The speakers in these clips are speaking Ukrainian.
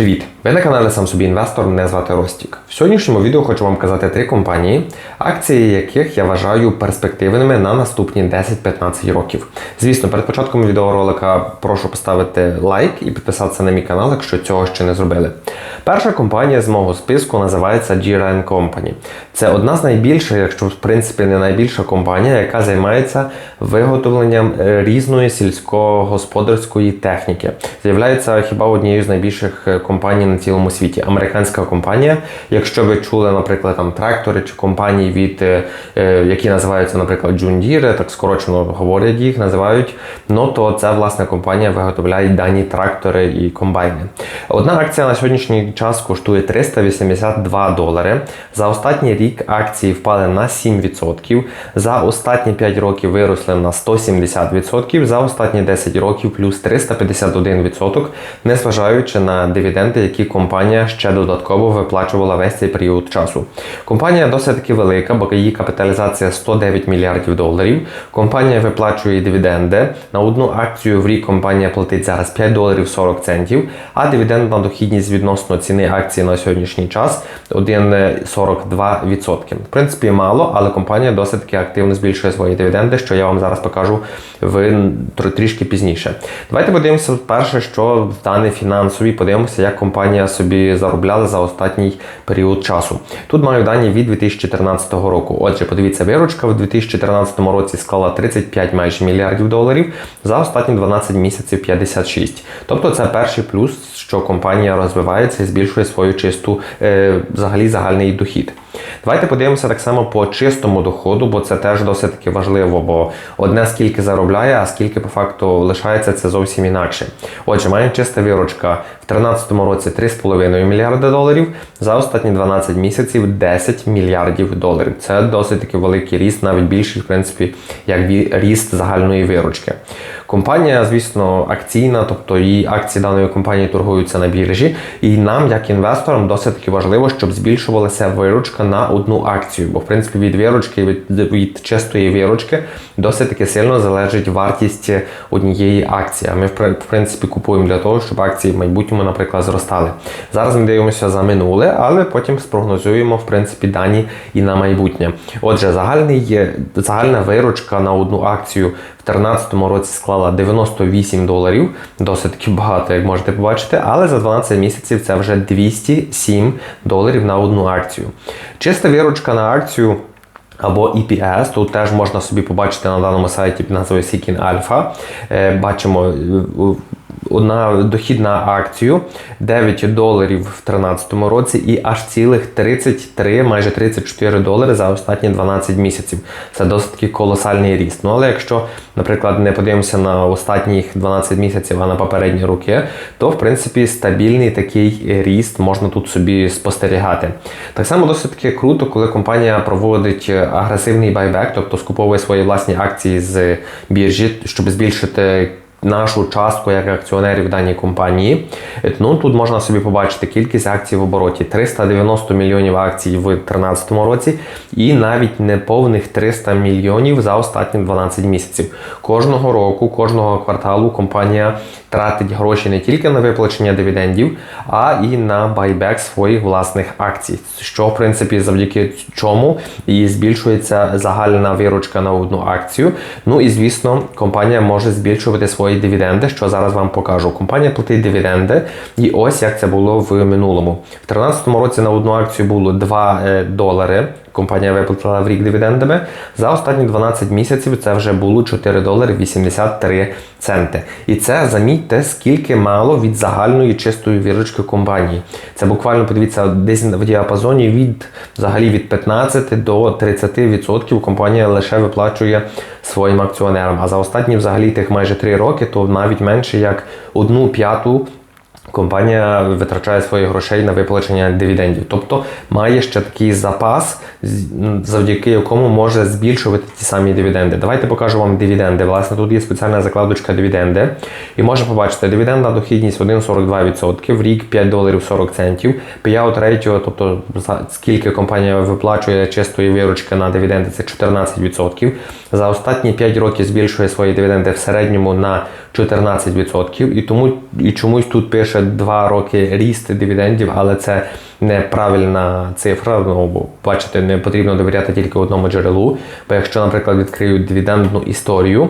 Привіт! Ви на каналі Сам собі інвестор. Мене звати Ростік. В сьогоднішньому відео хочу вам казати три компанії, акції яких я вважаю перспективними на наступні 10-15 років. Звісно, перед початком відеоролика прошу поставити лайк і підписатися на мій канал, якщо цього ще не зробили. Перша компанія з мого списку називається Jira Company. Це одна з найбільших, якщо в принципі не найбільша компанія, яка займається виготовленням е, різної сільськогосподарської техніки. З'являється хіба однією з найбільших е, компаній на цілому світі. Американська компанія. Якщо ви чули, наприклад, там трактори чи компанії від е, е, які називаються, наприклад, Deere, так скорочено говорять їх, називають. Ну то це власне компанія виготовляє дані трактори і комбайни. Одна акція на сьогоднішній час коштує 382 долари. За останній рік акції впали на 7%. За останні 5 років виросли на 170%. За останні 10 років плюс 351%, незважаючи на дивіденди, які компанія ще додатково виплачувала весь цей період часу. Компанія досить таки велика, бо її капіталізація 109 мільярдів доларів. Компанія виплачує дивіденди. На одну акцію в рік компанія платить зараз 5 доларів 40 центів, а дивідендна дохідність відносно ціни акції на сьогоднішній час 1,42%. В принципі, мало, але компанія досить таки активно збільшує свої дивіденди, що я вам зараз покажу в трішки пізніше. Давайте подивимося перше, що в дані фінансові, подивимося, як компанія собі заробляла за останній період часу. Тут маю дані від 2014 року. Отже, подивіться, виручка в 2013 році склала 35 майже мільярдів доларів, за останні 12 місяців 56. Тобто це перший плюс, що компанія розвивається і збільшує свою чисту е, взагалі загальний дохід. Давайте подивимося так само по чистому доходу, бо це теж досить важливо, бо одне скільки заробляє, а скільки по факту лишається, це зовсім інакше. Отже, має чиста вірочка в 2013 році 3,5 мільярди доларів, за останні 12 місяців 10 мільярдів доларів. Це досить таки великий ріст, навіть більший, в принципі, як ріст загальної виручки. Компанія, звісно, акційна, тобто її акції даної компанії торгуються на біржі, і нам, як інвесторам, досить таки важливо, щоб збільшувалася виручка на одну акцію. Бо, в принципі, від виручки, від, від чистої виручки досить таки сильно залежить вартість однієї акції. Ми, в принципі, купуємо для того, щоб акції в майбутньому, наприклад, зростали. Зараз ми дивимося за минуле, але потім спрогнозуємо в принципі дані і на майбутнє. Отже, загальний, загальна виручка на одну акцію в 2013 році склала 98 доларів, досить таки багато, як можете побачити, але за 12 місяців це вже 207 доларів на одну акцію. Чиста виручка на акцію. Або EPS, тут теж можна собі побачити на даному сайті під назвою Seeking Alpha. Бачимо одна дохід на акцію 9 доларів в 2013 році і аж цілих 33, майже 34 долари за останні 12 місяців. Це досить такий колосальний ріст. Ну але якщо, наприклад, не подивимося на останніх 12 місяців, а на попередні роки, то в принципі стабільний такий ріст можна тут собі спостерігати. Так само досить таки круто, коли компанія проводить агресивний байбек, тобто скуповує свої власні акції з біржі, щоб збільшити нашу частку як акціонерів даній компанії. Ну, Тут можна собі побачити кількість акцій в обороті 390 мільйонів акцій в 2013 році і навіть неповних 300 мільйонів за останні 12 місяців. Кожного року, кожного кварталу компанія тратить гроші не тільки на виплачення дивідендів, а і на байбек своїх власних акцій, що в принципі завдяки чому і збільшується загальна виручка на одну акцію. Ну і звісно, компанія може збільшувати свої дивіденди, що зараз вам покажу. Компанія платить дивіденди, і ось як це було в минулому. В 2013 році на одну акцію було 2 е, долари компанія виплатила в рік дивідендами. За останні 12 місяців це вже було 4 долари 83 центи. І це замітьте, скільки мало від загальної чистої вірочки компанії. Це буквально подивіться десь в діапазоні від взагалі від 15 до 30% компанія лише виплачує своїм акціонерам. А за останні взагалі тих майже 3 роки, то навіть менше як одну п'яту компанія витрачає свої грошей на виплачення дивідендів. Тобто має ще такий запас, завдяки якому може збільшувати ті самі дивіденди. Давайте покажу вам дивіденди. Власне, тут є спеціальна закладочка дивіденди. І можна побачити, дивідендна дохідність 1,42%, в рік 5 доларів 40 центів. Payout ratio, тобто скільки компанія виплачує чистої виручки на дивіденди, це 14%. За останні 5 років збільшує свої дивіденди в середньому на 14%. І тому і чомусь тут пише 2 роки ріст дивідендів, але це неправильна цифра. Ну, бачите, не потрібно довіряти тільки одному джерелу. Бо якщо, наприклад, відкриють дивідендну історію,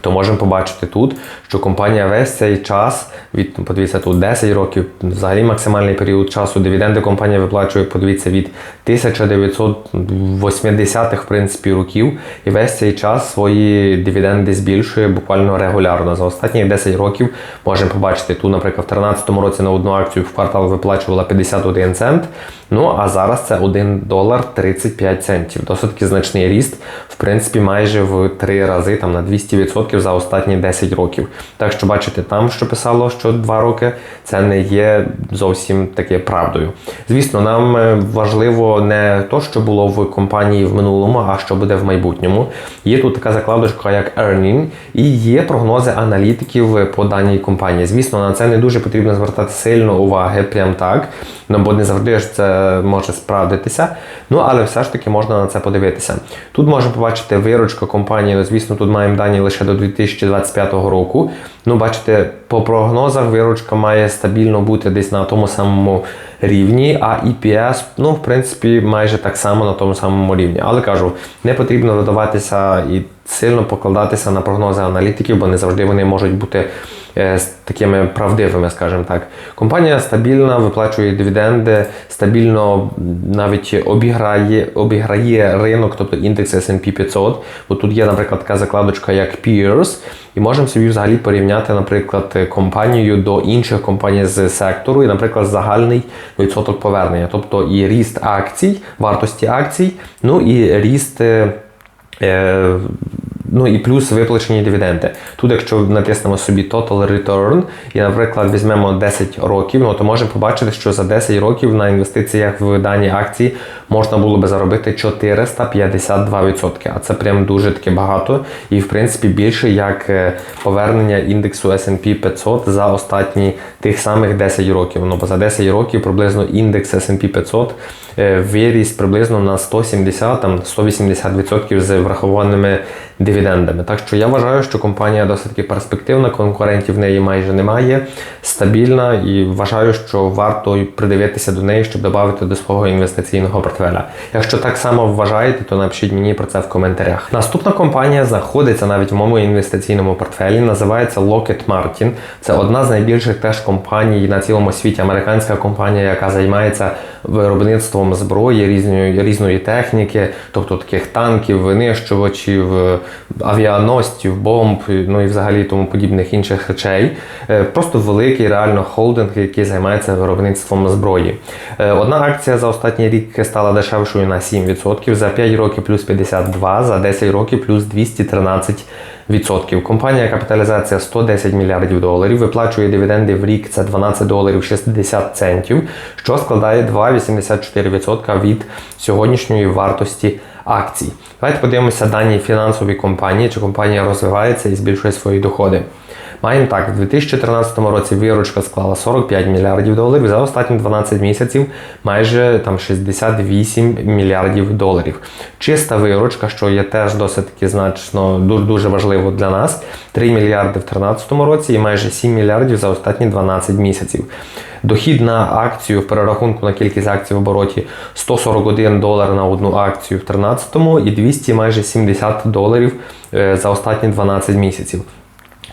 то можемо побачити тут, що компанія весь цей час, від подивіться тут 10 років, взагалі максимальний період часу, дивіденди компанія виплачує, подивіться, від 1980-х в принципі, років, і весь цей час свої дивіденди збільшує буквально регулярно. За останні 10 років можемо побачити тут, наприклад, в 2013 році на одну акцію в квартал виплачувала 51 цент. Ну а зараз це 1 долар 35 центів. Досить значний ріст, в принципі, майже в 3 рази, там на 200% за останні 10 років. Так що бачите, там що писало, що 2 роки це не є зовсім таке правдою. Звісно, нам е, важливо не то, що було в компанії в минулому, а що буде в майбутньому. Є тут така закладочка, як earning, і є прогнози аналітиків по даній компанії. Звісно, на це не дуже потрібно звертати сильно уваги, прям так. Ну, бо не завжди ж це може справдитися. Ну, але все ж таки можна на це подивитися. Тут можемо побачити виручка компанії. Ну, звісно, тут маємо дані лише до 2025 року. Ну, бачите, по прогнозах виручка має стабільно бути десь на тому самому рівні, а EPS, ну, в принципі, майже так само на тому самому рівні. Але кажу, не потрібно додаватися і сильно покладатися на прогнози аналітиків, бо не завжди вони можуть бути е, такими правдивими, скажімо так. Компанія стабільна, виплачує дивіденди, стабільно навіть обіграє обіграє ринок, тобто індекс S&P 500. Бо тут є, наприклад, така закладочка, як Peers, і можемо собі взагалі порівняти, наприклад, компанію до інших компаній з сектору, і, наприклад, загальний відсоток повернення, тобто і ріст акцій, вартості акцій, ну і ріст. Е, Ну і плюс виплачені дивіденди. Тут, якщо натиснемо собі Total Return, і, наприклад, візьмемо 10 років, ну, то можемо побачити, що за 10 років на інвестиціях в дані акції можна було би заробити 452%. А це прям дуже таки багато. І, в принципі, більше як е, повернення індексу SP 500 за останні тих самих 10 років. Ну, бо за 10 років приблизно індекс SP 500 е, виріс приблизно на 170-180% з врахованими дивідендами. Так що я вважаю, що компанія досить таки перспективна, конкурентів в неї майже немає, стабільна і вважаю, що варто придивитися до неї, щоб додати до свого інвестиційного портфеля. Якщо так само вважаєте, то напишіть мені про це в коментарях. Наступна компанія знаходиться навіть в моєму інвестиційному портфелі, називається Lockheed Martin. Це одна з найбільших теж компаній на цілому світі. Американська компанія, яка займається виробництвом зброї, різної різної техніки, тобто таких танків, винищувачів, авіаносців, бомб, ну і взагалі тому подібних інших речей. Е, просто великий реально холдинг, який займається виробництвом зброї. Е, одна акція за останній рік стала дешевшою на 7%, за 5 років плюс 52%, за 10 років плюс 213%. Компанія капіталізація 110 мільярдів доларів, виплачує дивіденди в рік це 12 доларів 60 центів, що складає 2,84% від сьогоднішньої вартості акцій. Давайте подивимося дані фінансові компанії, чи компанія розвивається і збільшує свої доходи. Маємо так, в 2013 році виручка склала 45 мільярдів доларів, за останні 12 місяців майже там 68 мільярдів доларів. Чиста виручка, що є теж досить таки значно дуже, дуже важливо для нас, 3 мільярди в 2013 році і майже 7 мільярдів за останні 12 місяців. Дохід на акцію в перерахунку на кількість акцій в обороті 141 долар на одну акцію в 2013 і 200 майже 70 доларів е, за останні 12 місяців.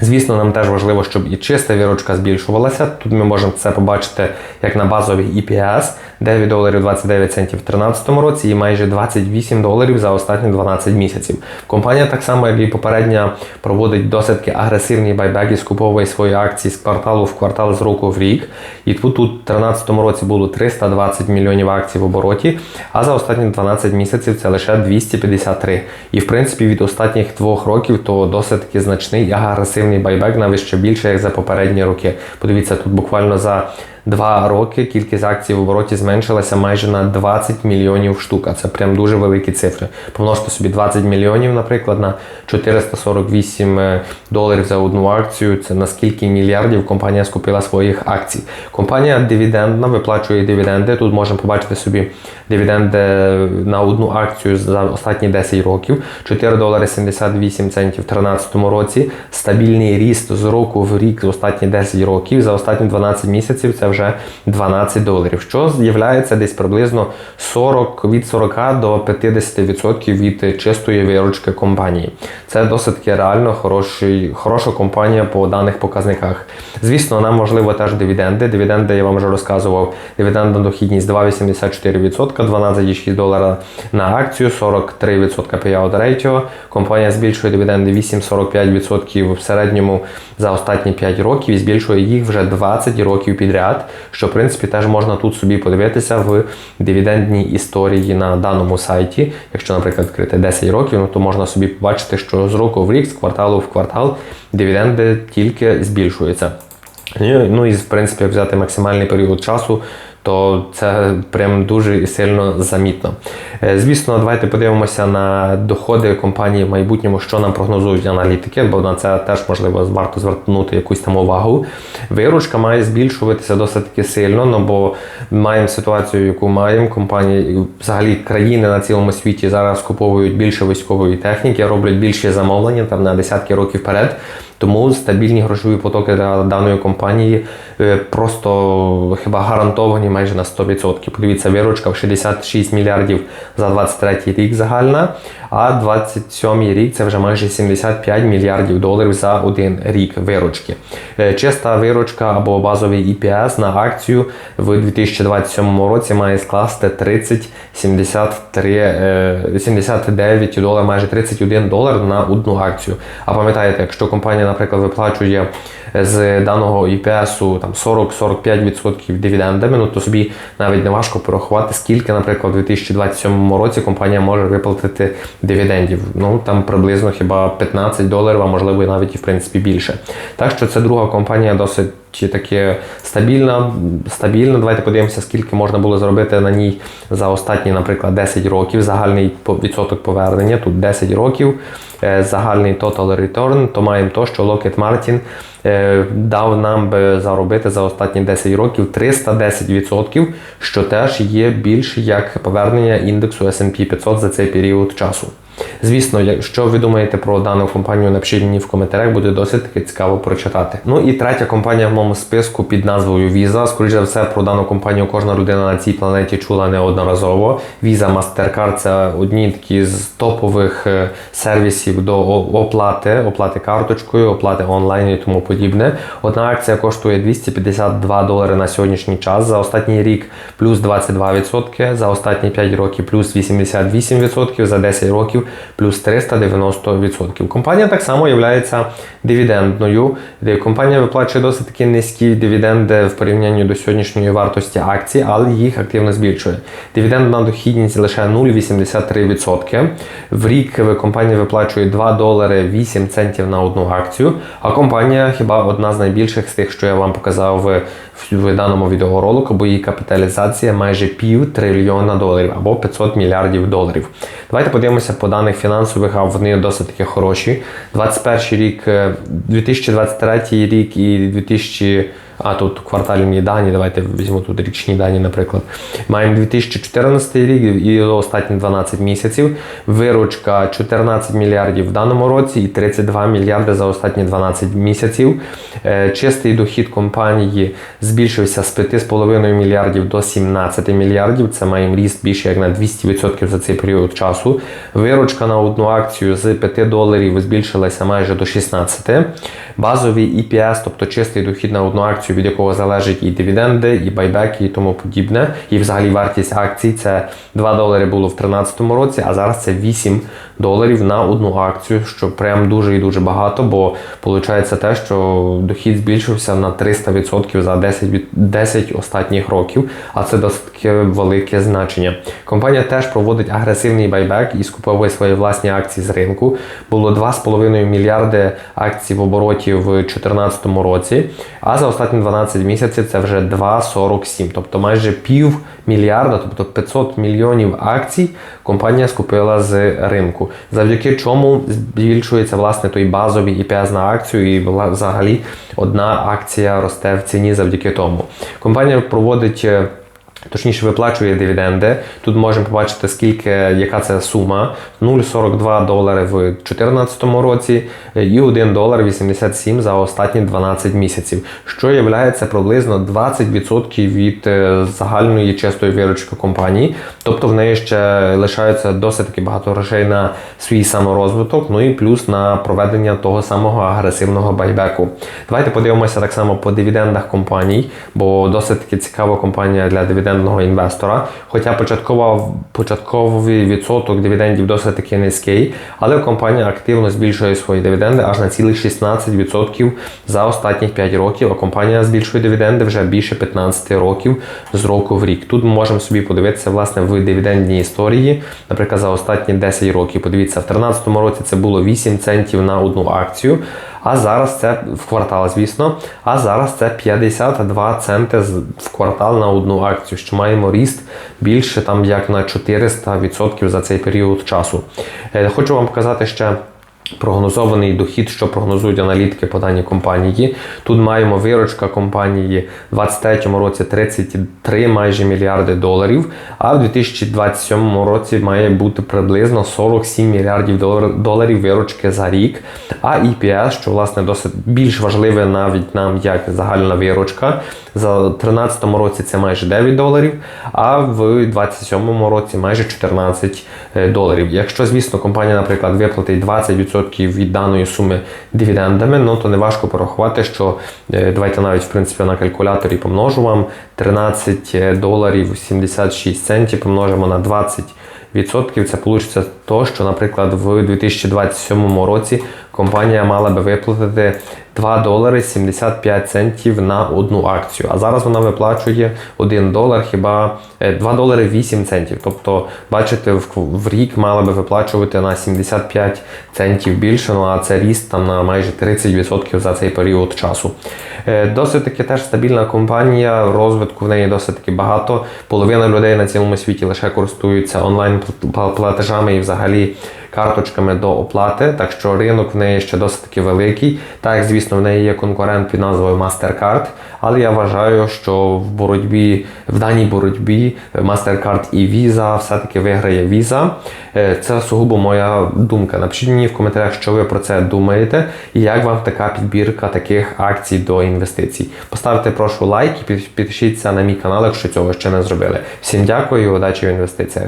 Звісно, нам теж важливо, щоб і чиста вірочка збільшувалася. Тут ми можемо це побачити як на базовій EPS 9 доларів 29 центів в 2013 році і майже 28 доларів за останні 12 місяців. Компанія так само, як і попередня, проводить досить агресивні байбеки, скуповує свої акції з кварталу в квартал з року в рік. І тут у 2013 році було 320 мільйонів акцій в обороті, а за останні 12 місяців це лише 253. І в принципі від останніх двох років то досить таки значний і агресивний байбек навіть ще більше, як за попередні роки. Подивіться, тут буквально за два роки кількість акцій в обороті зменшилася майже на 20 мільйонів штук. А це прям дуже великі цифри. Помножте собі 20 мільйонів, наприклад, на 448 е, доларів за одну акцію. Це на скільки мільярдів компанія скупила своїх акцій. Компанія дивідендна виплачує дивіденди. Тут можемо побачити собі дивіденди на одну акцію за останні 10 років. 4 долари 78 центів в 2013 році. Стабільний ріст з року в рік за останні 10 років. За останні 12 місяців це вже 12 доларів, що з'являється десь приблизно 40 від 40 до 50% від чистої виручки компанії. Це досить реально хороший, хороша компанія по даних показниках. Звісно, нам можливо теж дивіденди. Дивіденди я вам вже розказував. Дивідендна дохідність 2,84%, 12,6 долара на акцію, 43% payout ratio. Компанія збільшує дивіденди 8,45% в середньому за останні 5 років і збільшує їх вже 20 років підряд. Що в принципі теж можна тут собі подивитися в дивідендній історії на даному сайті. Якщо, наприклад, відкрити 10 років, ну то можна собі побачити, що з року в рік, з кварталу в квартал дивіденди тільки збільшуються. Ну і в принципі, взяти максимальний період часу, то це прям дуже сильно замітно. Е, звісно, давайте подивимося на доходи компанії в майбутньому, що нам прогнозують аналітики, бо на це теж можливо варто звернути якусь там увагу. Виручка має збільшуватися досить таки сильно, ну бо маємо ситуацію, яку маємо. Компанії, взагалі країни на цілому світі зараз куповують більше військової техніки, роблять більше замовлення там на десятки років вперед. Тому стабільні грошові потоки для даної компанії е, просто хіба гарантовані майже на 100%. Подивіться, виручка в 66 мільярдів за 23 рік загальна, а 27 рік це вже майже 75 мільярдів доларів за один рік виручки. Е, чиста виручка або базовий EPS на акцію в 2027 році має скласти 30 73, 79 доларів, майже 31 долар на одну акцію. А пам'ятаєте, якщо компанія наприклад, виплачує з даного ІПСу там 40-45% дивідендами, ну то собі навіть не важко порахувати, скільки, наприклад, у 2027 році компанія може виплатити дивідендів. Ну там приблизно хіба 15 доларів, а можливо і навіть і в принципі більше. Так що це друга компанія досить чи таке стабільна. стабільна. Давайте подивимося, скільки можна було зробити на ній за останні, наприклад, 10 років. Загальний відсоток повернення, тут 10 років, е, загальний total return, то маємо то, що Lockheed Martin е, дав нам би заробити за останні 10 років 310%, що теж є більше як повернення індексу S&P 500 за цей період часу. Звісно, якщо ви думаєте про дану компанію, напишіть мені в коментарях, буде досить таки цікаво прочитати. Ну і третя компанія в моєму списку під назвою Visa. Скоріше за все, про дану компанію кожна людина на цій планеті чула неодноразово. Visa Mastercard це одні такі з топових е, сервісів до оплати, оплати карточкою, оплати онлайн і тому подібне. Одна акція коштує 252 долари на сьогоднішній час. За останній рік плюс 22%, за останні 5 років плюс 88%, за 10 років плюс 390%. Компанія так само є дивідендною. Компанія виплачує досить такі низькі дивіденди в порівнянні до сьогоднішньої вартості акцій, але їх активно збільшує. Дивідендна дохідність лише 0,83%. В рік компанія виплачує 2 долари 8 центів на одну акцію. А компанія хіба одна з найбільших з тих, що я вам показав в, в даному відеоролику, бо її капіталізація майже пів трильйона доларів або 500 мільярдів доларів. Давайте подивимося по даних фінансових, а вони досить таки хороші. 21 рік, 2023 е, рік і 2000 а тут квартальні дані, давайте візьмемо тут річні дані, наприклад. Маємо 2014 рік і останні 12 місяців. Виручка 14 мільярдів в даному році і 32 мільярди за останні 12 місяців. Е, чистий дохід компанії збільшився з 5,5 мільярдів до 17 мільярдів. Це маємо ріст більше як на 200% за цей період часу. Виручка на одну акцію з 5 доларів збільшилася майже до 16. Базовий EPS, тобто чистий дохід на одну акцію акцію, від якого залежать і дивіденди, і байбеки, і тому подібне. І взагалі вартість акцій це 2 долари було в 2013 році, а зараз це 8 доларів на одну акцію, що прям дуже і дуже багато, бо виходить те, що дохід збільшився на 300% за 10 10 останніх років, а це досить велике значення. Компанія теж проводить агресивний байбек і скуповує свої власні акції з ринку. Було 2,5 мільярди акцій в обороті в 2014 році, а за останні останні 12 місяців це вже 2,47, тобто майже пів мільярда, тобто 500 мільйонів акцій компанія скупила з ринку, завдяки чому збільшується власне той базовий EPS на акцію, і була взагалі одна акція росте в ціні завдяки тому. Компанія проводить. Точніше, виплачує дивіденди. Тут можемо побачити, скільки, яка це сума. 0,42 долари в 2014 році і 1 долар 87 за останні 12 місяців, що є приблизно 20% від е, загальної чистої виручки компанії. Тобто в неї ще лишається досить таки багато грошей на свій саморозвиток, ну і плюс на проведення того самого агресивного байбеку. Давайте подивимося так само по дивідендах компаній, бо досить таки цікава компанія для дивідендного інвестора. Хоча початкова, початковий відсоток дивідендів досить таки низький, але компанія активно збільшує свої дивіденди аж на цілих 16% за останні 5 років, а компанія збільшує дивіденди вже більше 15 років з року в рік. Тут ми можемо собі подивитися власне в дивідендній історії, наприклад, за останні 10 років. Подивіться, в 2013 році це було 8 центів на одну акцію. А зараз це в квартал, звісно. А зараз це 52 центи в квартал на одну акцію, що маємо ріст більше там як на 400% за цей період часу. Е, Хочу вам показати ще. Прогнозований дохід, що прогнозують аналітики по даній компанії. Тут маємо виручка компанії в 2023 році 33 майже мільярди доларів, а в 2027 році має бути приблизно 47 мільярдів доларів виручки за рік. А EPS, що власне досить більш важливе навіть нам як загальна виручка, за 2013 році це майже 9 доларів, а в 2027 році майже 14 е, доларів. Якщо, звісно, компанія, наприклад, виплатить 20% від даної суми дивідендами, ну то не важко порахувати, що е, давайте навіть в принципі на калькуляторі помножу вам. 13 доларів 76 центів помножимо на 20 відсотків, це вийде то, що, наприклад, в 2027 році компанія мала би виплатити 2 долари 75 центів на одну акцію. А зараз вона виплачує 1 долар, хіба е, 2 долари 8 центів. Тобто, бачите, в, в рік мала би виплачувати на 75 центів більше, ну а це ріст там на майже 30% за цей період часу. Е, Досить таки теж стабільна компанія, розвитку в неї досить таки багато. Половина людей на цілому світі лише користуються онлайн платежами і взагалі карточками до оплати, так що ринок в неї ще досить таки великий. Так, звісно, в неї є конкурент під назвою MasterCard, але я вважаю, що в боротьбі, в даній боротьбі MasterCard і Visa все-таки виграє Visa. Е, Це сугубо моя думка. Напишіть мені в коментарях, що ви про це думаєте, і як вам така підбірка таких акцій до інвестицій. Поставте прошу лайк і підпишіться на мій канал, якщо цього ще не зробили. Всім дякую і удачі в інвестиціях.